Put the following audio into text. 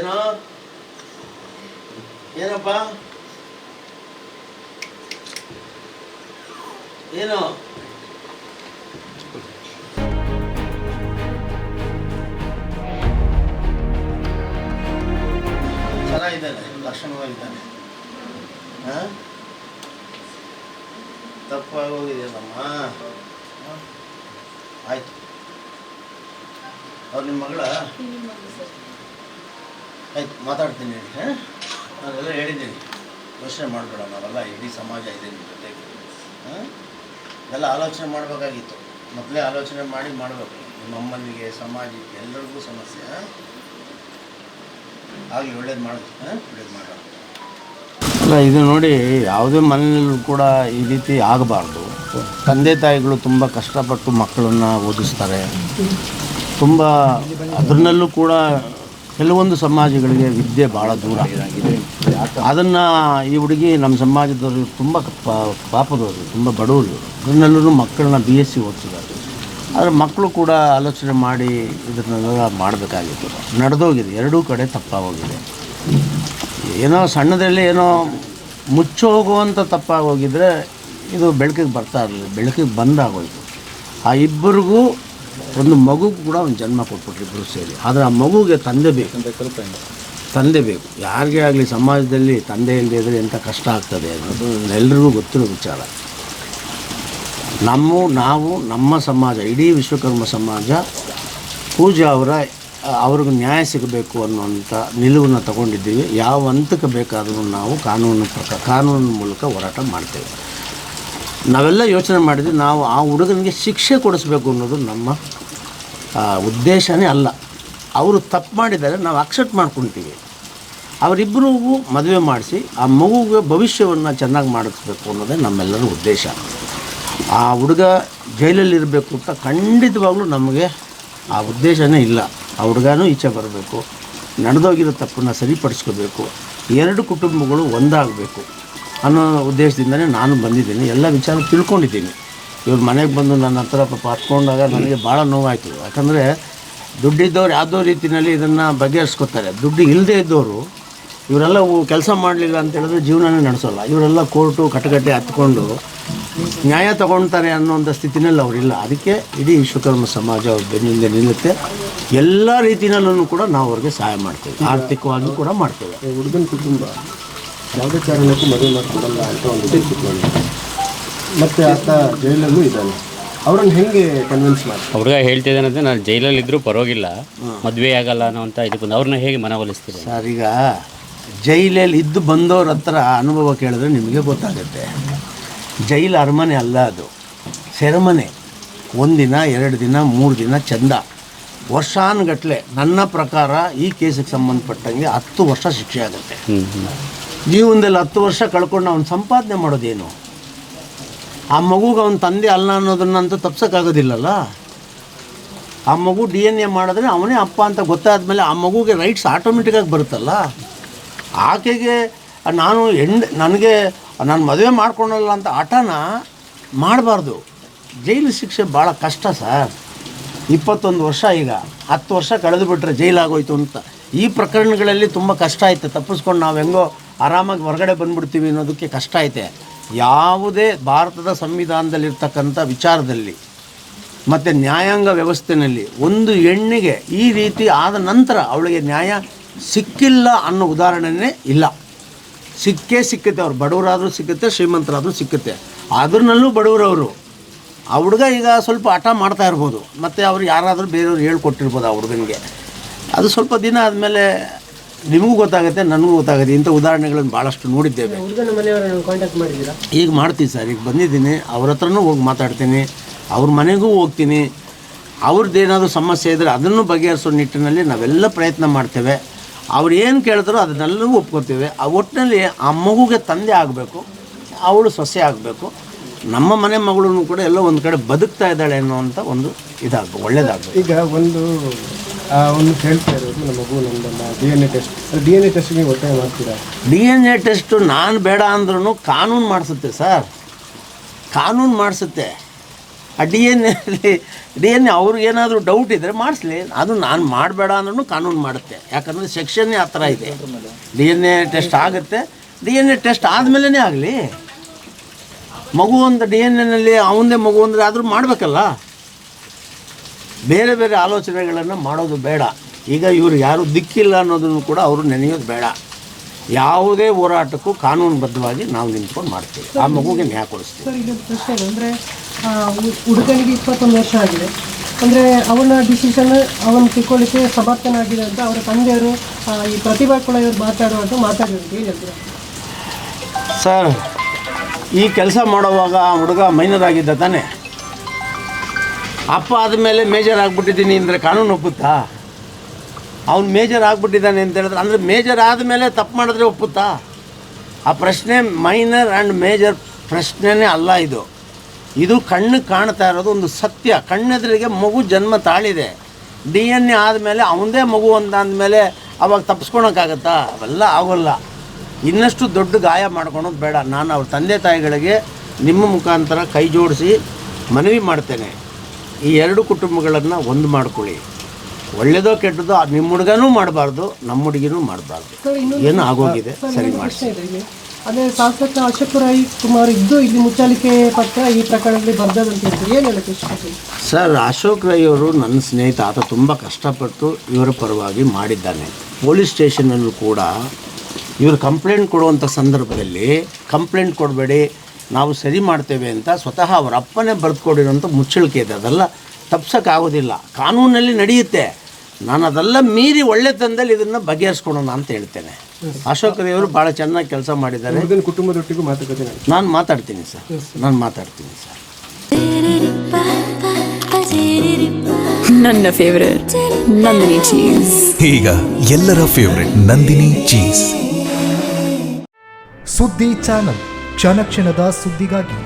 ಏನೋ? ಏನಪ್ಪ? ಏನು? ಚೆನ್ನಾಗಿದ್ದಾನೆ ಲಕ್ಷಣವಾಗಿದ್ದಾನೆ ತಪ್ಪಾಗಿ ಹೋಗಿದೆಯಲ್ಲಮ್ಮ ಆಯ್ತು. ಅವ್ರ ನಿಮ್ಮ ಮಗಳ? ಆಯ್ತು, ಮಾತಾಡ್ತೀನಿ ಹೇಳಿ ಹಾಂ? ನಾನೆಲ್ಲ ಹೇಳಿದ್ದೀನಿ. ಯೋಚನೆ ಮಾಡಬೇಡ, ನಾವೆಲ್ಲ ಇಡೀ ಸಮಾಜ ಇದೆ ನಿಮ್ಮ ಜೊತೆಗೆ. ಹಾಂ? ಎಲ್ಲ ಆಲೋಚನೆ ಮಾಡಬೇಕಾಗಿತ್ತು. ಮೊದಲೇ ಆಲೋಚನೆ ಮಾಡಿ ಮಾಡಬೇಕು. ನಿಮ್ಮ ಅಮ್ಮನಿಗೆ, ಸಮಾಜಕ್ಕೆ ಎಲ್ಲರಿಗೂ ಸಮಸ್ಯೆ ಆಗಲಿ, ಒಳ್ಳೇದು ಮಾಡೋದು ಹಾಂ? ಒಳ್ಳೇದು ಮಾಡೋದು ಅಲ್ಲ, ಇದು ನೋಡಿ, ಯಾವುದೇ ಮನೆಯಲ್ಲೂ ಕೂಡ ಈ ರೀತಿ ಆಗಬಾರ್ದು. ತಂದೆ ತಾಯಿಗಳು ತುಂಬ ಕಷ್ಟಪಟ್ಟು ಮಕ್ಕಳನ್ನು ಓದಿಸ್ತಾರೆ. ತುಂಬ, ಅದರಲ್ಲೂ ಕೂಡ ಕೆಲವೊಂದು ಸಮಾಜಗಳಿಗೆ ವಿದ್ಯೆ ಭಾಳ ದೂರ. ಅದನ್ನು ಈ ಹುಡುಗಿ ನಮ್ಮ ಸಮಾಜದವರು ತುಂಬ ಪಾಪದವರು, ತುಂಬ ಬಡವರು ಅದನ್ನೆಲ್ಲರೂ ಮಕ್ಕಳನ್ನ ಬಿ ಎಸ್ ಸಿ ಓದಿಸಿದ್ದಾರೆ. ಆದರೆ ಮಕ್ಕಳು ಕೂಡ ಆಲೋಚನೆ ಮಾಡಿ ಇದನ್ನೆಲ್ಲ ಮಾಡಬೇಕಾಗಿತ್ತು. ನಡೆದೋಗಿದೆ, ಎರಡೂ ಕಡೆ ತಪ್ಪಾಗೋಗಿದೆ. ಏನೋ ಸಣ್ಣದರಲ್ಲಿ ಏನೋ ಮುಚ್ಚೋಗುವಂಥ ತಪ್ಪಾಗೋಗಿದ್ರೆ ಇದು ಬೆಳಕಿಗೆ ಬರ್ತಾ ಇರಲಿಲ್ಲ, ಬೆಳಕಿಗೆ ಬಂದಾಗೋಯಿತು. ಆ ಇಬ್ಬರಿಗೂ ಒಂದು ಮಗು ಕೂಡ ಒಂದು ಜನ್ಮ ಕೊಟ್ಬಿಟ್ರಿ ಇಬ್ಬರು ಸೇರಿ. ಆದರೆ ಆ ಮಗುಗೆ ತಂದೆ ಬೇಕು. ತಂದೆ ಬೇಕು. ಯಾರಿಗೇ ಆಗಲಿ ಸಮಾಜದಲ್ಲಿ ತಂದೆ ಇಲ್ಲದೆ ಇದ್ದರೆ ಎಂಥ ಕಷ್ಟ ಆಗ್ತದೆ ಅನ್ನೋದು ಎಲ್ರಿಗೂ ಗೊತ್ತಿರೋ ವಿಚಾರ. ನಮ್ಮ ನಾವು ನಮ್ಮ ಸಮಾಜ ಇಡೀ ವಿಶ್ವಕರ್ಮ ಸಮಾಜ ಪೂಜಾ ಅವರ ಅವ್ರಿಗೆ ನ್ಯಾಯ ಸಿಗಬೇಕು ಅನ್ನುವಂಥ ನಿಲುವನ್ನು ತಗೊಂಡಿದ್ದೀವಿ. ಯಾವ ಹಂತಕ್ಕೆ ಬೇಕಾದರೂ ನಾವು ಕಾನೂನು ಪ್ರಕಾರ ಕಾನೂನಿನ ಮೂಲಕ ಹೋರಾಟ ಮಾಡ್ತೇವೆ. ನಾವೆಲ್ಲ ಯೋಚನೆ ಮಾಡಿದ್ವಿ, ನಾವು ಆ ಹುಡುಗನಿಗೆ ಶಿಕ್ಷೆ ಕೊಡಿಸ್ಬೇಕು ಅನ್ನೋದು ನಮ್ಮ ಉದ್ದೇಶನೇ ಅಲ್ಲ. ಅವರು ತಪ್ಪು ಮಾಡಿದರೆ ನಾವು ಅಕ್ಸೆಪ್ಟ್ ಮಾಡ್ಕೊತೀವಿ. ಅವರಿಬ್ಬರಿಗೂ ಮದುವೆ ಮಾಡಿಸಿ, ಆ ಮಗುಗೆ ಭವಿಷ್ಯವನ್ನು ಚೆನ್ನಾಗಿ ಮಾಡಿಸ್ಬೇಕು ಅನ್ನೋದೇ ನಮ್ಮೆಲ್ಲರ ಉದ್ದೇಶ. ಆ ಹುಡುಗ ಜೈಲಲ್ಲಿ ಇರಬೇಕು ಅಂತ ಖಂಡಿತವಾಗ್ಲೂ ನಮಗೆ ಆ ಉದ್ದೇಶನೇ ಇಲ್ಲ. ಆ ಹುಡುಗನೂ ಈಚೆ ಬರಬೇಕು, ನಡೆದೋಗಿರೋ ತಪ್ಪನ್ನು ಸರಿಪಡಿಸ್ಕೋಬೇಕು ಎರಡು ಕುಟುಂಬಗಳು ಒಂದಾಗಬೇಕು. ಅನ್ನೋ ಉದ್ದೇಶದಿಂದನೇ ನಾನು ಬಂದಿದ್ದೀನಿ. ಎಲ್ಲ ವಿಚಾರ ತಿಳ್ಕೊಂಡಿದ್ದೀನಿ. ಇವ್ರ ಮನೆಗೆ ಬಂದು ನನ್ನ ಹತ್ರ ಪಾಪ ಹತ್ಕೊಂಡಾಗ ನನಗೆ ಭಾಳ ನೋವಾಯಿತು. ಯಾಕಂದರೆ ದುಡ್ಡಿದ್ದವ್ರು ಯಾವುದೋ ರೀತಿಯಲ್ಲಿ ಇದನ್ನು ಬಗೆಹರಿಸ್ಕೊತಾರೆ. ದುಡ್ಡು ಇಲ್ಲದೇ ಇದ್ದವರು ಇವರೆಲ್ಲ ಕೆಲಸ ಮಾಡಲಿಲ್ಲ ಅಂತ ಹೇಳಿದ್ರೆ ಜೀವನನೇ ನಡೆಸೋಲ್ಲ. ಇವರೆಲ್ಲ ಕೋರ್ಟು ಕಟ್ಟಗಟ್ಟೆ ಹತ್ಕೊಂಡು ನ್ಯಾಯ ತಗೊಳ್ತಾರೆ ಅನ್ನೋಂಥ ಸ್ಥಿತಿನಲ್ಲಿ ಅವರಿಲ್ಲ ಅದಕ್ಕೆ ಇಡೀ ವಿಶ್ವಕರ್ಮ ಸಮಾಜ ಅವ್ರ ಬೆನ್ನಿಂದ ನಿಲ್ಲುತ್ತೆ. ಎಲ್ಲ ರೀತಿಯಲ್ಲೂ ಕೂಡ ನಾವು ಅವ್ರಿಗೆ ಸಹಾಯ ಮಾಡ್ತೇವೆ. ಆರ್ಥಿಕವಾಗಿ ಕೂಡ ಮಾಡ್ತೇವೆ. ಹುಡುಗನ ಕುಟುಂಬ. ಯಾವುದೇ ಕಾರಣಕ್ಕೂ ಮದುವೆ ಮಾಡ್ಕೊಡಲ್ಲ ಅಂತ ಒಂದು ಇಟ್ಕೊಂಡಿದ್ದಾರೆ ಮತ್ತೆ ಆತ ಜೈಲಲ್ಲೂ ಇದ್ದಾನೆ. ಅವ್ರನ್ನ ಹೆಂಗೆ ಕನ್ವಿನ್ಸ್ ಮಾಡಿ ಹುಡುಗ ಹೇಳ್ತಿದ್ದಾನಂದ್ರೆ ನಾನು ಜೈಲಲ್ಲಿ ಇದ್ರೂ ಪರವಾಗಿಲ್ಲ ಮದುವೆ ಆಗಲ್ಲ ಅನ್ನೋ ಅಂತ ಇದಕ್ಕೆ ಬಂದು ಅವ್ರನ್ನ ಹೇಗೆ ಮನವೊಲಿಸ್ತೀರಿ ಸರ್ ಈಗ ಜೈಲಲ್ಲಿ ಇದ್ದು ಬಂದವ್ರ ಹತ್ರ ಅನುಭವ ಕೇಳಿದ್ರೆ ನಿಮಗೆ ಗೊತ್ತಾಗುತ್ತೆ. ಜೈಲು ಅರಮನೆ ಅಲ್ಲ ಅದು. ಸೆರೆಮನೆ. ಒಂದಿನ ಎರಡು ದಿನ ಮೂರು ದಿನ ಚಂದ. ವರ್ಷಾನುಗಟ್ಲೆ ನನ್ನ ಪ್ರಕಾರ ಈ ಕೇಸಿಗೆ ಸಂಬಂಧಪಟ್ಟಂಗೆ ಹತ್ತು ವರ್ಷ ಶಿಕ್ಷೆ ಆಗುತ್ತೆ. ಹ್ಞೂ ಹ್ಞೂ ಜೀವನದಲ್ಲಿ ಹತ್ತು ವರ್ಷ ಕಳ್ಕೊಂಡು ಅವ್ನು ಸಂಪಾದನೆ ಮಾಡೋದೇನು? ಆ ಮಗುಗೆ ಅವನ ತಂದೆ ಅಲ್ಲ ಅನ್ನೋದನ್ನಂತೂ ತಪ್ಸೋಕ್ಕಾಗೋದಿಲ್ಲಲ್ಲ? ಆ ಮಗು ಡಿ ಎನ್ ಎ ಮಾಡಿದ್ರೆ ಅವನೇ ಅಪ್ಪ ಅಂತ ಗೊತ್ತಾದ್ಮೇಲೆ ಆ ಮಗುಗೆ ರೈಟ್ಸ್ ಆಟೋಮೆಟಿಕ್ಕಾಗಿ ಬರುತ್ತಲ್ಲ? ಆಕೆಗೆ ನಾನು ಹೆಣ್ಣು ನನಗೆ ನಾನು ಮದುವೆ ಮಾಡ್ಕೊಳಲ್ಲ ಅಂತ ಹಠನ ಮಾಡಬಾರ್ದು. ಜೈಲು ಶಿಕ್ಷೆ ಭಾಳ ಕಷ್ಟ ಸರ್. ಇಪ್ಪತ್ತೊಂದು ವರ್ಷ ಈಗ. ಹತ್ತು ವರ್ಷ ಕಳೆದು ಬಿಟ್ಟರೆ ಜೈಲಾಗೋಯ್ತು ಅಂತ. ಈ ಪ್ರಕರಣಗಳಲ್ಲಿ ತುಂಬ ಕಷ್ಟ ಆಯಿತು. ತಪ್ಪಿಸ್ಕೊಂಡು ನಾವು ಹೆಂಗೋ ಆರಾಮಾಗಿ ಹೊರಗಡೆ ಬಂದ್ಬಿಡ್ತೀವಿ ಅನ್ನೋದಕ್ಕೆ ಕಷ್ಟ ಐತೆ. ಯಾವುದೇ ಭಾರತದ ಸಂವಿಧಾನದಲ್ಲಿರ್ತಕ್ಕಂಥ ವಿಚಾರದಲ್ಲಿ ಮತ್ತು ನ್ಯಾಯಾಂಗ ವ್ಯವಸ್ಥೆಯಲ್ಲಿ ಒಂದು ಹೆಣ್ಣಿಗೆ ಈ ರೀತಿ ಆದ ನಂತರ ಅವಳಿಗೆ ನ್ಯಾಯ ಸಿಕ್ಕಿಲ್ಲ ಅನ್ನೋ ಉದಾಹರಣೆನೇ ಇಲ್ಲ. ಸಿಕ್ಕೇ ಸಿಕ್ಕುತ್ತೆ, ಅವ್ರು ಬಡವರಾದರೂ ಸಿಕ್ಕುತ್ತೆ, ಶ್ರೀಮಂತರಾದರೂ ಸಿಕ್ಕುತ್ತೆ. ಅದ್ರನ್ನಲ್ಲೂ ಬಡವರವರು. ಆ ಹುಡುಗ ಈಗ ಸ್ವಲ್ಪ ಹಠ ಮಾಡ್ತಾ ಇರ್ಬೋದು. ಮತ್ತು ಅವ್ರು ಯಾರಾದರೂ ಬೇರೆಯವ್ರು ಹೇಳ್ಕೊಟ್ಟಿರ್ಬೋದು ಆ ಹುಡುಗನಿಗೆ. ಅದು ಸ್ವಲ್ಪ ದಿನ ಆದಮೇಲೆ ನಿಮಗೂ ಗೊತ್ತಾಗುತ್ತೆ ನನಗೂ ಗೊತ್ತಾಗುತ್ತೆ. ಇಂಥ ಉದಾಹರಣೆಗಳನ್ನು ಭಾಳಷ್ಟು ನೋಡಿದ್ದೇವೆ. ಹುಡುಗನ ಮನೆಯವರನ್ನು ಕಾಂಟ್ಯಾಕ್ಟ್ ಮಾಡಿದ್ದೀರಾ? ಈಗ ಮಾಡ್ತೀವಿ ಸರ್ ಈಗ ಬಂದಿದ್ದೀನಿ. ಅವ್ರ ಹತ್ರನೂ ಹೋಗಿ ಮಾತಾಡ್ತೀನಿ. ಅವ್ರ ಮನೆಗೂ ಹೋಗ್ತೀನಿ. ಅವ್ರದ್ದೇನಾದರೂ ಸಮಸ್ಯೆ ಇದ್ದರೆ ಅದನ್ನು ಬಗೆಹರಿಸೋ ನಿಟ್ಟಿನಲ್ಲಿ ನಾವೆಲ್ಲ ಪ್ರಯತ್ನ ಮಾಡ್ತೇವೆ. ಅವ್ರು ಏನು ಕೇಳಿದ್ರು ಅದನ್ನೆಲ್ಲವೂ ಒಪ್ಕೋತೀವಿ ಆ ಒಟ್ಟಿನಲ್ಲಿ ಆ ಮಗುಗೆ ತಂದೆ ಆಗಬೇಕು ಅವಳು ಸೊಸೆ ಆಗಬೇಕು. ನಮ್ಮ ಮನೆ ಮಗಳನ್ನು ಕೂಡ ಎಲ್ಲೋ ಒಂದು ಕಡೆ ಬದುಕ್ತಾ ಇದ್ದಾಳೆ ಅನ್ನುವಂಥ ಒಂದು ಇದಾಗಬೇಕು ಒಳ್ಳೇದಾಗಬೇಕು ಈಗ ಒಂದು ಒಂದು ಹೇಳ್ತಾ ಇರೋದು ನಮ್ಮ ಮಗು ನಮ್ಮದಲ್ಲ D N A test D N A test ನೀವು ಒತ್ತಾಯ ಮಾಡ್ತೀರಾ? ಡಿ ಎನ್ ಎ ಟೆಸ್ಟು ನಾನು ಬೇಡ ಅಂದ್ರೂ ಕಾನೂನು ಮಾಡಿಸುತ್ತೆ ಸರ್. ಕಾನೂನು ಮಾಡಿಸುತ್ತೆ. ಆ ಡಿ ಎನ್ ಎಲ್ಲಿ ಡಿ ಎನ್ ಎ ಅವ್ರಿಗೇನಾದರೂ ಡೌಟ್ ಇದ್ದರೆ ಮಾಡಿಸ್ಲಿ. ಅದು ನಾನು ಮಾಡಬೇಡ ಅಂದ್ರೂ ಕಾನೂನು ಮಾಡುತ್ತೆ. ಯಾಕಂದರೆ ಸೆಕ್ಷನ್ನೇ ಆ ಥರ ಇದೆ. ಡಿ ಎನ್ ಎ ಟೆಸ್ಟ್ ಆಗುತ್ತೆ. ಡಿ ಎನ್ ಎ ಟೆಸ್ಟ್ ಆದಮೇಲೆ ಆಗಲಿ. ಮಗು ಒಂದು ಡಿ ಎನ್ ಎನಲ್ಲಿ ಅವನದೇ ಮಗು ಅಂದರೆ ಆದರೂ ಮಾಡಬೇಕಲ್ಲ. ಬೇರೆ ಬೇರೆ ಆಲೋಚನೆಗಳನ್ನು ಮಾಡೋದು ಬೇಡ. ಈಗ ಇವರು ಯಾರು ದಿಕ್ಕಿಲ್ಲ ಅನ್ನೋದನ್ನು ಕೂಡ ಅವರು ನೆನೆಯೋದು ಬೇಡ. ಯಾವುದೇ ಹೋರಾಟಕ್ಕೂ ಕಾನೂನುಬದ್ಧವಾಗಿ ನಾವು ನಿಂತ್ಕೊಂಡು ಮಾಡ್ತೀವಿ. ಆ ಮಗುಗೆ ನ್ಯಾಯ ಕೊಡಿಸ್ತೀವಿ. ಸರ್ ಇಲ್ಲೊಂದು ಪ್ರಶ್ನೆ ಇದೆ ಅಂದರೆ ಹುಡುಗನಿಗೆ ಇಪ್ಪತ್ತೊಂದು ವರ್ಷ ಆಗಿದೆ. ಅಂದರೆ ಅವನ ಡಿಸಿಷನ್ ಅವನು ತಿಳ್ಕೊಳ್ಳಿಕ್ಕೆ ಸಮರ್ಥನಾಗಿದೆ ಅಂತ ಅವರ ತಂದೆಯವರು ಈ ಪ್ರತಿಭಾ ಇವರು ಮಾತಾಡುವಂತ ಮಾತಾಡಿದ್ರು ಏನು ಹೇಳ್ತೀರಾ? ಸರ್ ಈ ಕೆಲಸ ಮಾಡುವಾಗ ಆ ಹುಡುಗ ಮೈನರ್ ಆಗಿದ್ದ ತಾನೆ? ಅಪ್ಪ ಆದಮೇಲೆ ಮೇಜರ್ ಆಗಿಬಿಟ್ಟಿದ್ದೀನಿ ಅಂದರೆ ಕಾನೂನು ಒಪ್ಪುತ್ತಾ? ಅವ್ನು ಮೇಜರ್ ಆಗಿಬಿಟ್ಟಿದ್ದಾನೆ ಅಂತ ಹೇಳಿದ್ರೆ ಅಂದರೆ ಮೇಜರ್ ಆದಮೇಲೆ ತಪ್ಪು ಮಾಡಿದ್ರೆ ಒಪ್ಪುತ್ತಾ? ಆ ಪ್ರಶ್ನೆ ಮೈನರ್ ಆ್ಯಂಡ್ ಮೇಜರ್ ಪ್ರಶ್ನೆನೇ ಅಲ್ಲ ಇದು. ಇದು ಕಣ್ಣು ಕಾಣ್ತಾ ಇರೋದು ಒಂದು ಸತ್ಯ. ಕಣ್ಣೆದುರಿಗೆ ಮಗು ಜನ್ಮ ತಾಳಿದೆ. ಡಿ ಎನ್ ಎ ಆದಮೇಲೆ ಅವನದೇ ಮಗು ಅಂತ ಅಂದಮೇಲೆ ಅವಾಗ ತಪ್ಪಿಸ್ಕೊಳಕ್ಕಾಗತ್ತಾ ಅವೆಲ್ಲ ಆಗೋಲ್ಲ. ಇನ್ನಷ್ಟು ದೊಡ್ಡ ಗಾಯ ಮಾಡ್ಕೊಳೋದು ಬೇಡ. ನಾನು ಅವ್ರ ತಂದೆ ತಾಯಿಗಳಿಗೆ ನಿಮ್ಮ ಮುಖಾಂತರ ಕೈ ಜೋಡಿಸಿ ಮನವಿ ಮಾಡ್ತೇನೆ. ಈ ಎರಡು ಕುಟುಂಬಗಳನ್ನು ಒಂದು ಮಾಡ್ಕೊಳ್ಳಿ. ಒಳ್ಳೆಯದೋ ಕೆಟ್ಟದೋ ಅದು ನಿಮ್ಮ ಹುಡುಗನೂ ಮಾಡಬಾರ್ದು ನಮ್ಮ ಹುಡುಗಿನೂ ಮಾಡಬಾರ್ದು. ಏನು ಆಗೋಗಿದೆ? ಸರಿ ಮಾಡಿಸಿ. ಅದೇ ಶಾಸಕ ಅಶೋಕ್ ರೈ ಕುಮಾರ್ ಇದ್ದು ಇಲ್ಲಿ ಮುಚ್ಚಾಲಿಕೆ ಪತ್ರ ಈ ಪ್ರಕರಣದಲ್ಲಿ ಬರ್ದದಂತ ಹೇಳ್ತೀರಿ. ಏನು ಹೇಳಕ್ಕೆ ಸರ್ ಅಶೋಕ್ ರೈ ಅವರು ನನ್ನ ಸ್ನೇಹಿತ ಆತ ತುಂಬ ಕಷ್ಟಪಟ್ಟು ಇವರ ಪರವಾಗಿ ಮಾಡಿದ್ದಾನೆ. ಪೊಲೀಸ್ ಸ್ಟೇಷನಲ್ಲೂ ಕೂಡ ಇವರು ಕಂಪ್ಲೇಂಟ್ ಕೊಡುವಂಥ ಸಂದರ್ಭದಲ್ಲಿ ಕಂಪ್ಲೇಂಟ್ ಕೊಡಬೇಡಿ ನಾವು ಸರಿ ಮಾಡ್ತೇವೆ ಅಂತ ಸ್ವತಃ ಅವರ ಅಪ್ಪನೇ ಬರೆದುಕೊಡಿರೋಂಥ ಮುಚ್ಚಳಿಕೆ ಇದೆ. ಅದೆಲ್ಲ ತಪ್ಸೋಕ್ಕಾಗೋದಿಲ್ಲ. ಕಾನೂನಲ್ಲಿ ನಡೆಯುತ್ತೆ. ನಾನು ಅದೆಲ್ಲ ಮೀರಿ ಒಳ್ಳೆ ತಂದಲ್ಲಿ ಇದನ್ನು ಬಗೆಹರಿಸ್ಕೊಳೋಣ ಅಂತ ಹೇಳ್ತೇನೆ. ಅಶೋಕ್ ದೇವರು ಭಾಳ ಚೆನ್ನಾಗಿ ಕೆಲಸ ಮಾಡಿದ್ದಾರೆ. ಕುಟುಂಬದೊಟ್ಟಿಗೂ ಮಾತುಕತೆ ನಾನು ಮಾತಾಡ್ತೀನಿ ಸರ್. ನಾನು ಮಾತಾಡ್ತೀನಿ ಸರ್. ನನ್ನ ಫೇವರೇಟ್ ನಂದಿನಿ ಚೀಸ್ ಈಗ ಎಲ್ಲರ ಫೇವರೆಟ್ ನಂದಿನಿ ಚೀಸ್ ಸುದ್ದಿ ಚಾನಲ್. ಕ್ಷಣ ಕ್ಷಣದ ಸುದ್ದಿಗಾಗಿ